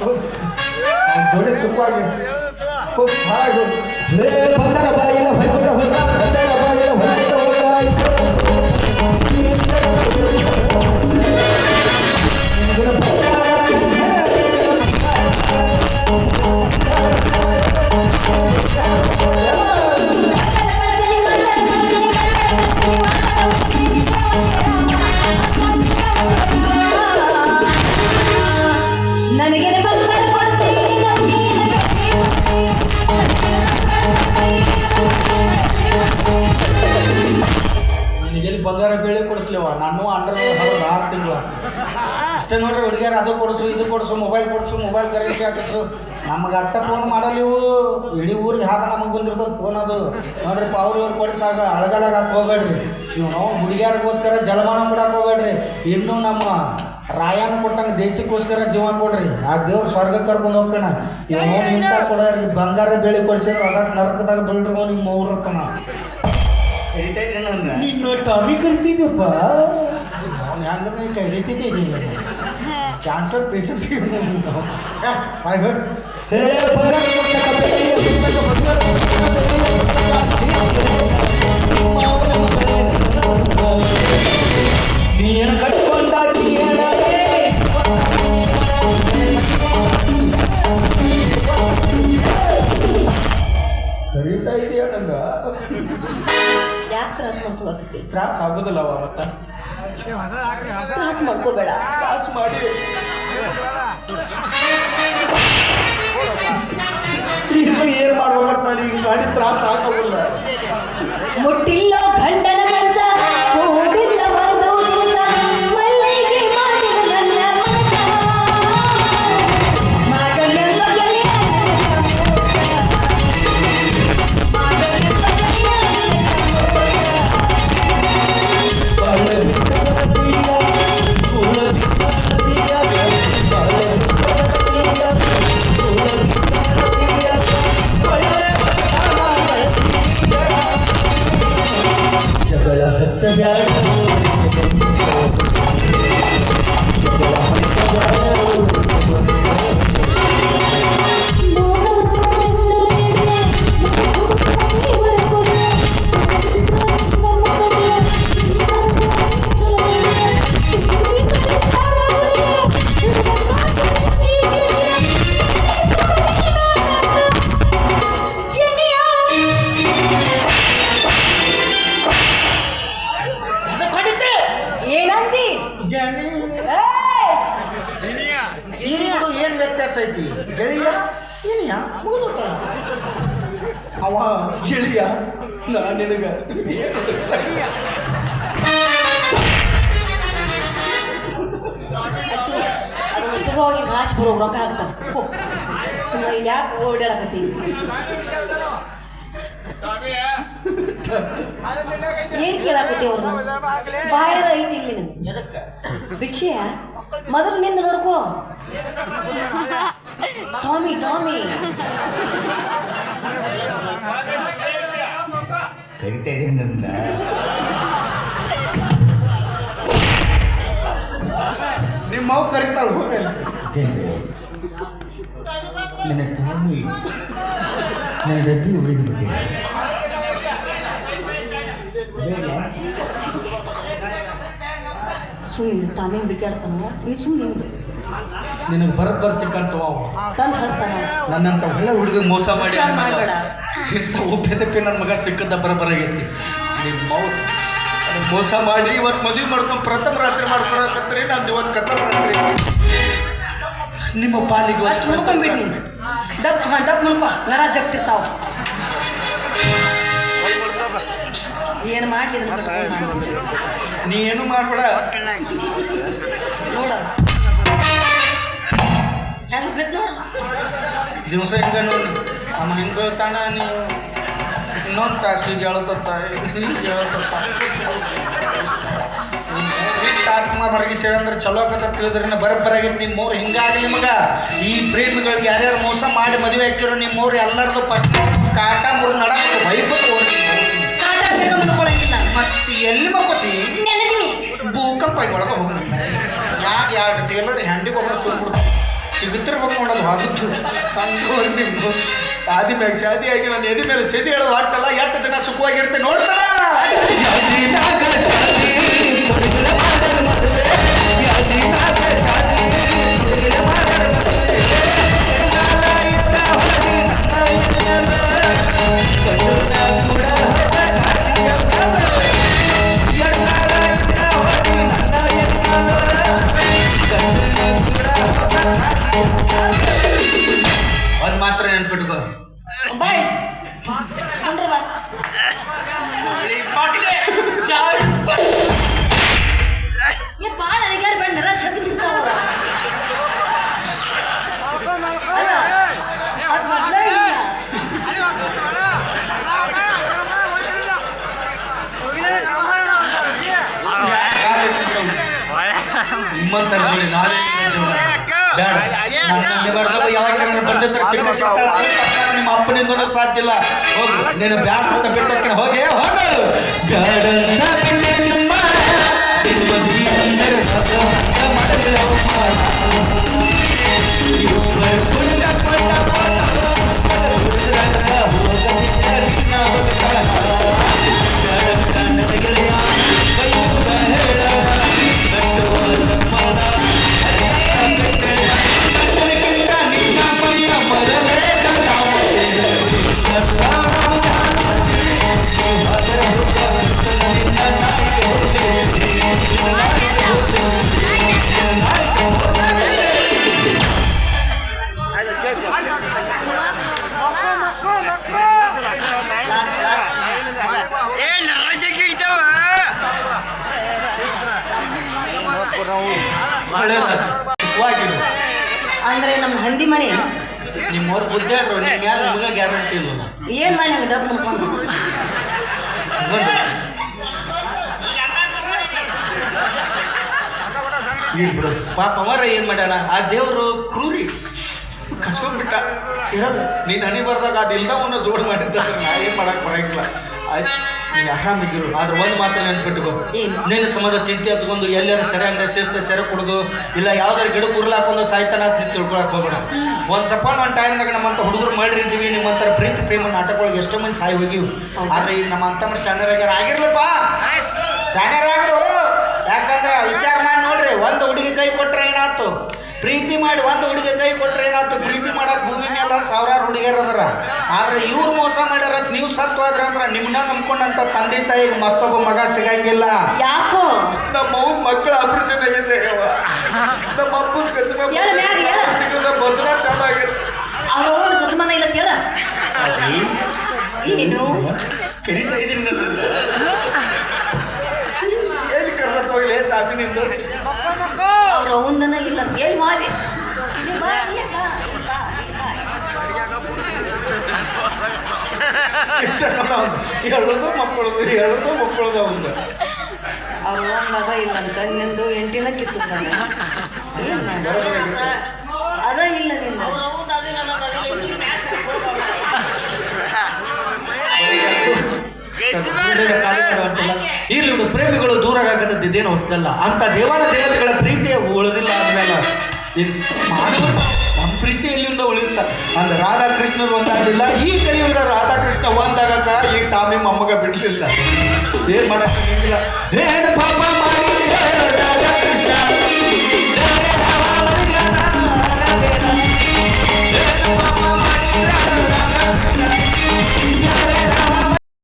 ಜೋಡಿ ಸುಖವಾಗಿ ಬಂದರ ಬಾಯಿಲ್ಲ ಹೊಯ್ಕೊಂಡ ಹೋಗ ಬಂದರ ನಾನು ಅಂಡರ್ ಆರು ತಿಂಗಳು ಅಷ್ಟೇ ನೋಡ್ರಿ ಹುಡುಗಿಯರು ಅದು ಕೊಡಿಸು, ಇದು ಕೊಡಿಸು ಮೊಬೈಲ್ ಕೊಡಿಸು ಮೊಬೈಲ್ ಕರೆನ್ಸಿ ಹಾಕಿಸು ನಮ್ಗೆ ಅಟ್ಟ ಫೋನ್ ಮಾಡಲ್ಲ ಇವು. ಇಡೀ ಊರಿಗೆ ಹಾದ ನಮಗೆ ಬಂದಿರ್ತದೆ ಫೋನ್ ಅದು. ನೋಡ್ರಿ ಅವ್ರು ಇವ್ರು ಕೊಡಿಸಾಗ ಅಳಗಲಾಗ ಹಾಕಿ ಹೋಗ್ಬೇಡ್ರಿ. ನೀವು ನಾವು ಹುಡುಗಿಯರಿಗೋಸ್ಕರ ಜಲಮಾನ ಬಿಡಕ್ಕೆ ಹೋಗ್ಬೇಡ್ರಿ. ಇನ್ನೂ ನಮ್ಮ ರಾಯನ ಕೊಟ್ಟಂಗೆ ದೇಶಕ್ಕೋಸ್ಕರ ಜೀವ ಕೊಡ್ರಿ. ಆ ದೇವ್ರು ಸ್ವರ್ಗಕ್ಕೆ ಕರ್ಕೊಂಡು ಹೋಗ್ಕಣ. ಇವ್ ನೋಡಿ ಇಂಥ ಕೊಡೋರಿ, ಬಂಗಾರ ಬೆಳೆ ಕೊಡಿಸಿದ್ರೆ ಅದಕ್ಕೆ ನರಕದಾಗ ಬೀಳ್ರಿ, ನಿಮ್ಮ ಊರತನ. ನೀನು ಟಾಮಿ ಕರಿತಿದ್ದಪ್ಪ ಅವ್ನು ಹೆಂಗದ ಕೈ ರೀತಿದ್ದೆ ಕ್ಯಾನ್ಸರ್ ಪೇಷಂಟ್ ತ್ರಾಸ ಆಗೋದಲ್ಲ ಮತ್ತ. ತ್ರಾಸ ಮಾಡ್ಕೋಬೇಡ. ತ್ರಾಸ ಮಾಡಿ. ಈಗ ಏನ್ ಮಾಡ್ಬೇಕಂತ ಮಾಡಿ ತ್ರಾಸ ಆಗೋದಿಲ್ಲ. ಮುಟ್ಟಿಲ್ಲ ಗಂಡನ ಅವ ಗೆಳೆಯ ನಾ ನಿನಗ ಹೋಗಿ ಕಾಶ್ ಬರೋ ರೊಕ್ಕ ಹಾಕ್ತಾರ ಸುಮ್ಮನೆ ಇಲ್ಲಿ ಯಾಕೆ ಓಡಾಡಕತ್ತೀನಿ ಏನ್ ಕೇಳಾಕತ್ತಿ ಅವ್ರನ್ನ ಬಾಯರ ಐತಿ ಇಲ್ಲಿ ನಿನಗೆ ಎದಕ್ಕ ಭಿಕ್ಷೆಯ ಮೊದಲು ನಿಂದ ನೋಡ್ಕೋ ಟಾಮಿ ಟಾಮಿ ಕರಿತಾ ಇದೀನಿ ನನ್ನ ನಿಮ್ಮ ಮಾವು ಕರಿತಾಳ ನನ್ನ ಟಾಮಿ ನನ್ನ ಡಬ್ಬಿ ಉಳಿದು ಬಿಟ್ಟಿದೆ. ಸುಮ್ಮನೆ ಸುಮ್ಮನೆ ನಿನಗೆ ಬರತ್ ಬರ ಸಿಕ್ಕಂತವ ತಂದು ಹಸ್ತಾನ ನನ್ನಂತ ಒಳ್ಳೆ ಹುಡುಗ ಮೋಸ ಮಾಡಿ ಒಬ್ಬ ಮಾಡ್ಬೇಡ. ನನ್ನ ಮಗ ಸಿಕ್ಕದ ಬರ ಬರ ಮೌ ಅದನ್ನ ಮೋಸ ಮಾಡಿ ಇವತ್ತು ಮದುವೆ ಮಾಡ್ಕೊಂಡು ಪ್ರಥಮ ರಾತ್ರಿ ಮಾಡ್ಕೊಳಕತ್ರಿ ನಂದು ಇವತ್ತು ಕಥ ರಾತ್ರಿ ನಿಮ್ಮ ಪಾಲಿಗೆ ಅಷ್ಟು ಮುಳ್ಕೊಂಡ್ಬಿಟ್ನಿ ಡಬ್ ಹಾಂ ಡಬ್ ಮುಳ್ಕೊ. ನರ ಜಗ್ತಿರ್ತಾವ ಏನು ಮಾಡಿದ್ರು ನೀ ಏನು ಮಾಡ್ಬೇಡ. ನೋಡ. ಹೆಂಗ್ ದಿವಸ ಹಿಂಗ ಹಿಂಗೆ ಬೀಳ್ತಾನ ನೀವು ಇನ್ನೊಂದು ತಾಸಿಗೆ ಹೇಳ್ತತ್ತ ಹಿಂಗೆ ಹೇಳ್ತತ್ತ ಆತ್ಮ ಚಲೋ ಕಥ ತಿಳಿದ್ರೆ ಬರಬರಾಗೈತಿ ನಿಮ್ಮ ಮೂರು ಹಿಂಗಾಗಲಿ ಮಗ ಈ ಪ್ರೇಮಿಗಳಿಗೆ ಯಾರ್ಯಾರು ಮೋಸ ಮಾಡಿ ಮದುವೆ ಆಕಿರೋ ನಿಮ್ಮ ಮೂರು ಎಲ್ಲರದು ಫಸ್ಟ್ ಕಾಟ, ಮುರು ಸಿಗುತ್ತಿರ್ಬೇಕು ನೋಡೋದು ಹಾಕಿತ್ತು ಹಂಗೋರ್ ನಿಂಗು ಶಾದಿ ಮ್ಯಾಗ ಶಾದಿ ಆಗಿ ನಾನು ಎದೆ ಮೇಲೆ ಸೆದಿ ಹೇಳೋದು ಆಗ್ತಲ್ಲ ಎಷ್ಟು ದಿನ ಸುಖವಾಗಿರುತ್ತೆ ನಿಮ್ಮ ಅಪ್ಪನಿಂದ ಸಾಧ್ಯ ಇಲ್ಲ ಹೋಗು ನೀನು ಬ್ಯಾಡ ಅಂತ ಬಿಟ್ಟು ಹೋಗಿ ಹೋಗು ಅಂದ್ರೆ ನಮ್ಮ ಹಂದಿ ಮನೆ ನಿಮ್ಮವ್ರ ಬುದ್ಧಿ ಹೇಳ್ರು ನಿಮ್ಮ ಯಾರು ನಿಮಗೆ ಗ್ಯಾರಂಟಿ ಇಲ್ಲ ಏನ್ ಮಾಡಿ ಹಂಗೆ ಡಬ್ ಈಗ ಬಿಡು. ಪಾಪ ಅವರ ಏನ್ ಮಾಡ್ಯಾನ ಆ ದೇವರು ಕ್ರೂರಿ. ಕಸ್ಕೊಂಡ್ಬಿಟ್ಟ ಬಿಟ್ಟ. ನೀನು ಹನಿ ಬರ್ದಾಗ ಅದು ಇಲ್ದವನ್ನ ಜೋಡ್ ಮಾಡಿದ್ದ. ನಾ ಏನ್ ಮಾಡಕ್ ಬರಂಗಿಲ್ಲ. ಆಯ್ತು. ಆರಾಮಿದ್ರು ಆದ್ರೆ ಒಂದು ಮಾತು ನೆನ್ಪಿಟ್ಕೋ? ನಿನ್ನ ಸಮದ ಚಿಂತೆ ಹತ್ಕೊಂಡು ಎಲ್ಲಾರು ಸೆರೆ ಅಂಗಡಿ ಶಿಸ್ತ ಸೆರೆ ಕುಡಿದು ಇಲ್ಲ ಯಾವ್ದಾರು ಗಿಡ ಹಾಕೊಂಡು ಸಾಯ್ತಾನ ಅಂತ ತಿಳ್ಕೊಳಕ್ ಹೋಗೋಣ ಒಂದ್ ಸಪ ಒಂದು ಟೈಮ್ದಾಗ ನಮ್ಮಂತ ಹುಡುಗರು ಮಾಡಿರ್ತೀವಿ ನಿಮ್ಮಂತರ ಪ್ರೀತಿ ಪ್ರೇಮ ನಾಟಕಗಳಿಗೆ ಎಷ್ಟೋ ಮಂದಿ ಸಾಯಿ ಹೋಗಿವು. ಆದ್ರೆ ಈಗ ನಮ್ಮ ಅಂತ ಶಾಣ್ಯರಾಗ್ಯಾರ ಆಗಿರ್ಲಪ್ಪ. ಶಾಣ್ಯರಾಗ್ರು ಯಾಕಂದ್ರೆ ವಿಚಾರ ಮಾಡಿ ನೋಡ್ರಿ ಒಂದು ಹುಡುಗಿ ಕೈ ಕೊಟ್ರೆ ಏನಾಯ್ತು? ಪ್ರೀತಿ ಮಾಡಿ ಒಂದು ಹುಡುಗಿ ಕೈ ಕೊಟ್ರೆ ಏನಾಯ್ತು ಪ್ರೀತಿ ಮಾಡಕ್ ಭೂಮಿ ಅಲ್ಲ ಸಾವಿರಾರು ಹುಡುಗಿಯರು ಅದಾರ. ಆದ್ರೆ ಇವ್ರು ಮೋಸ ಮಾಡ್ಯಾರ ನೀವು ಸತ್ವಾದ್ರ ಅಂದ್ರ ನಿಮ್ಮನ್ನ ನಂಬ್ಕೊಂಡಂತ ತಂದೆ ತಾಯಿಗೆ ಮತ್ತೊಬ್ಬ ಮಗ ಸಿಗಂಗಿಲ್ಲ. ಯಾಕೋ? ನಮ್ಮ ಮಕ್ಕಳ ಆಪರೇಷನ್ ಆಗಿದೆ. ನಮ್ಮ ಅಪ್ಪನ ಕಸಬ ಹೇಳು ಮ್ಯಾಗ, ಹೇಳು. ಭದ್ರ ಚೆನ್ನಾಗಿದೆ ಅವ್ರ ಗಜಮಾನ ಇಲ್ಲ ಕೇಳ ಏನು? ಕರಿತಾ ಇದೀನಿ ಹೋಗ್ಲಿ ತಾತಿ ನಿಂದು? ಅವ್ರ ಅವಂದನ ಇಲ್ಲ ಹೇಳಿ ಮಾಡಿ ಹೇಳೋದು ಮಕ್ಕಳದು ಹೇಳೋದು ಮಕ್ಕಳದು ಅವಂದು ಅವ್ರ ಮಗ ಇಲ್ಲ ಅಂತ ನಿಂದು ಎಂಟಿನ ಕಿತ್ತು ಏನ್ ಇಲ್ಲಿ ಪ್ರೇಮಿಗಳು ದೂರ ಆಗದಂತ ಇದೇನು ಹೊಸದಲ್ಲ. ಅಂತ ದೇವರ ದೇವತೆಗಳ ಪ್ರೀತಿ ಉಳಿದಿಲ್ಲ ಅಂದಮೇಲೆ ನಮ್ಮ ಪ್ರೀತಿ ಎಲ್ಲಿಂದ ಉಳಿಯುತ್ತ? ಅಂದ್ರೆ ರಾಧಾಕೃಷ್ಣರು ಒಂದಾಗಲಿಲ್ಲ, ಈ ಕಲಿಯುಗದ ರಾಧಾಕೃಷ್ಣ ಒಂದಾಗಕ ಈ ಟಾಮಿ ಮೊಮ್ಮಗ ಬಿಡ್ಲಿಲ್ಲ. ಏನ್ ಮಾಡಕ್ಕಾಗಿಲ್ಲ ಏನ್